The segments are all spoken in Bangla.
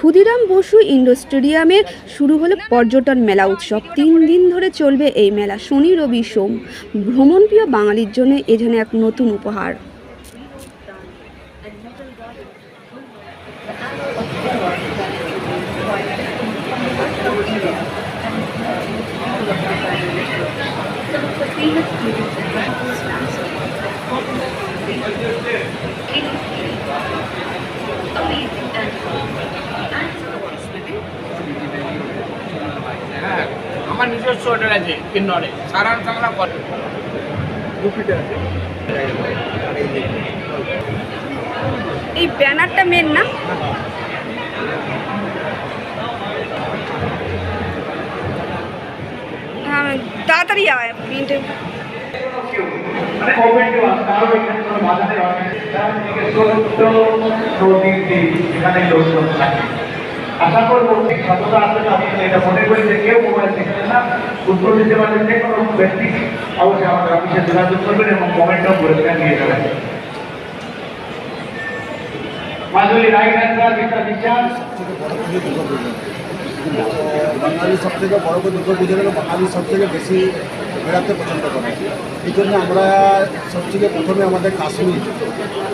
ক্ষুদিরাম বসু ইন্ডোর স্টেডিয়ামের শুরু হলো পর্যটন মেলা উৎসব। তিন দিন ধরে চলবে এই মেলা শনি, রবি, সোম। ভ্রমণপ্রিয় বাঙালির জন্য এ যেন এক নতুন উপহার। হ্যাঁ আমার নিজস্ব হোটেল আছে কিন্নরে সারান সাংলা করে এই ব্যানারটা মেন না? হ্যাঁ তাড়াতাড়ি আয় আশা করব সততা আসলে আমি এটা মনে করি যে কেউ মোবাইল উত্তর দিতে পারলে যে কোনো ব্যক্তি অবশ্যই আমাদের অফিসে যোগাযোগ করবেন এবং কমেন্টও পুরস্কার নিয়ে যাবেন। মাধুরী রায় ডাক্তার গীতা বিশ্বাস। বাঙালি সব থেকে বড় দুর্গা পুজো হলো সব থেকে বেশি বেড়াতে পছন্দ করে। এই জন্য আমরা সবথেকে প্রথমে আমাদের কাশ্মীর।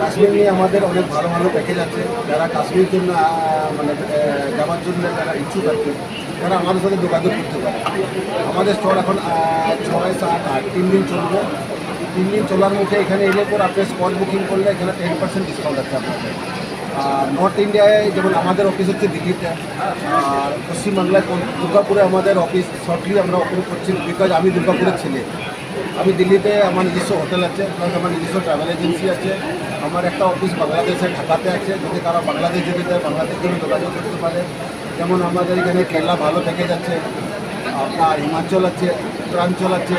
কাশ্মীর নিয়ে আমাদের অনেক ভালো ভালো প্যাকেজ আছে। যারা কাশ্মীর জন্য মানে যাওয়ার জন্য যারা ইচ্ছুক আছে তারা আমাদের সাথে যোগাযোগ করতে পারে। আমাদের স্টল এখন ছয়, সাত, আট, তিন দিন চলবে। তিন দিন চলার মুখে এখানে এলে পর আপনি স্পট বুকিং করলে এখানে টেন পার্সেন্ট ডিসকাউন্ট আছে আপনাদের। নর্থ ইন্ডিয়ায় যেমন আমাদের অফিস হচ্ছে দিল্লিতে, আর পশ্চিমবাংলায় দুর্গাপুরে আমাদের অফিস শর্টলি আমরা ওপেন করছি বিকজ আমি দুর্গাপুরের ছেলে। আমি দিল্লিতে আমার নিজস্ব হোটেল আছে প্লাস আমার নিজস্ব ট্রাভেল এজেন্সি আছে। আমার একটা অফিস বাংলাদেশে ঢাকাতে আছে, যদি কারও বাংলাদেশ যেতে চায় বাংলাদেশ জন্য যোগাযোগ করতে পারে। যেমন আমাদের এখানে কেরলা ভালো প্যাকেজ আছে, আপনার হিমাচল আছে উত্তরাঞ্চল আছে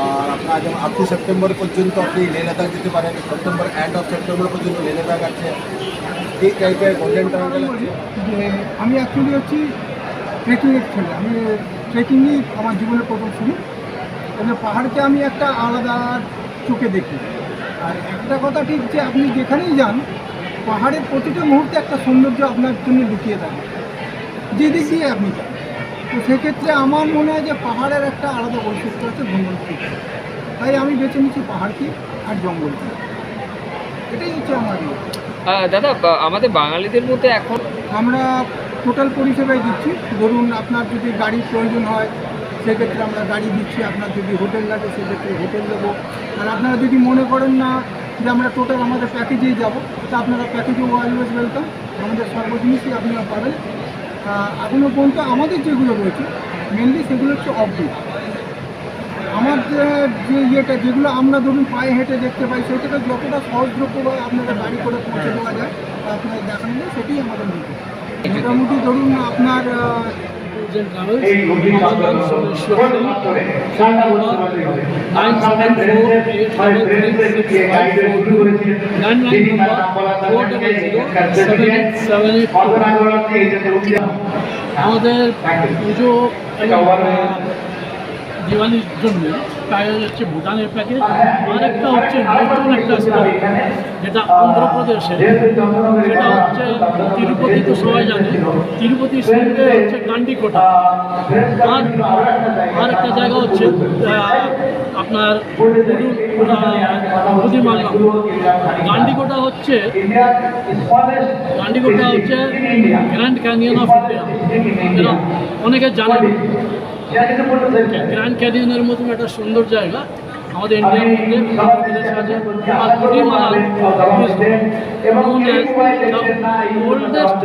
আর আপনার যেমন আপ টু সেপ্টেম্বর পর্যন্ত আপনি লে লাদাখ যেতে পারেন। সেপ্টেম্বর এন্ড অফ সেপ্টেম্বর পর্যন্ত লে লাদাখ আছে এই টাইপের গোল্ডেন আমি অ্যাকচুয়ালি হচ্ছি ট্রেকিংয়ের ছেলে। আমি ট্রেকিংই আমার জীবনের প্রথম শুরু। তবে পাহাড়কে আমি একটা আলাদা চোখে দেখি। আর একটা কথা ঠিক যে আপনি যেখানেই যান, পাহাড়ের প্রতিটা মুহূর্তে একটা সৌন্দর্য আপনার জন্য লুকিয়ে থাকে। যে দিক দিয়ে আপনি যান। তো সেক্ষেত্রে আমার মনে হয় যে পাহাড়ের একটা আলাদা বৈশিষ্ট্য আছে ভ্রমণ তাই আমি বেছে নিচ্ছি পাহাড়কে আর জঙ্গলকে এটাই হচ্ছে আমার ইয়ে। দাদা আমাদের বাঙালিদের মধ্যে এখন আমরা টোটাল পরিষেবাই দিচ্ছি। ধরুন আপনার যদি গাড়ির প্রয়োজন হয় সেক্ষেত্রে আমরা গাড়ি দিচ্ছি। আপনার যদি হোটেল লাগে সেক্ষেত্রে হোটেল দেবো। আর আপনারা যদি মনে করেন না যে আমরা টোটাল আমাদের প্যাকেজেই যাব তা আপনারা প্যাকেজে অলওয়েজ ওয়েলকাম আমাদের সর্ব জিনিসই আপনারা পাবেন। এখনও পর্যন্ত আমাদের যেগুলো রয়েছে মেনলি সেগুলো হচ্ছে অফবিট আমার যে ইয়েটা, যেগুলো আমরা ধরুন পায়ে হেঁটে দেখতে পাই, সেটাকে যতটা সহজদ্রব্য বা আপনারা গাড়ি করে পৌঁছে দেওয়া যায় বা আপনারা দেখানো যায়, সেটাই আমাদের মোটামুটি ধরুন আপনার four eight five six five শুরু করেছিলেন যিনি তার নাম বলা four double zero seven eight seven eight organ আন্দোলনকে এই জন্য উদ্যোগ আমাদের পুজো দিওয়ালির জন্য প্যাকেজ হচ্ছে ভুটানের প্যাকেজ। আর একটা হচ্ছে নতুন একটা স্পট যেটা অন্ধ্রপ্রদেশে। সেটা তিরুপতি তো সবাই জানে। তিরুপতি সঙ্গে হচ্ছে গান্ডিকোটা আর আর একটা জায়গা হচ্ছে আপনার নদীমাল্লাম গান্ডিকোটা হচ্ছে গান্ডিকোটা হচ্ছে গ্র্যান্ড ক্যানিয়ন অফ ইন্ডিয়া অনেকে জানেন। গ্র্যান্ড ক্যানিয়নের মতন একটা সুন্দর জায়গা। আমাদের ইন্ডিয়ার মধ্যে উত্তরপ্রদেশে আছে আর কুটিমালা এবং ওল্ডেস্ট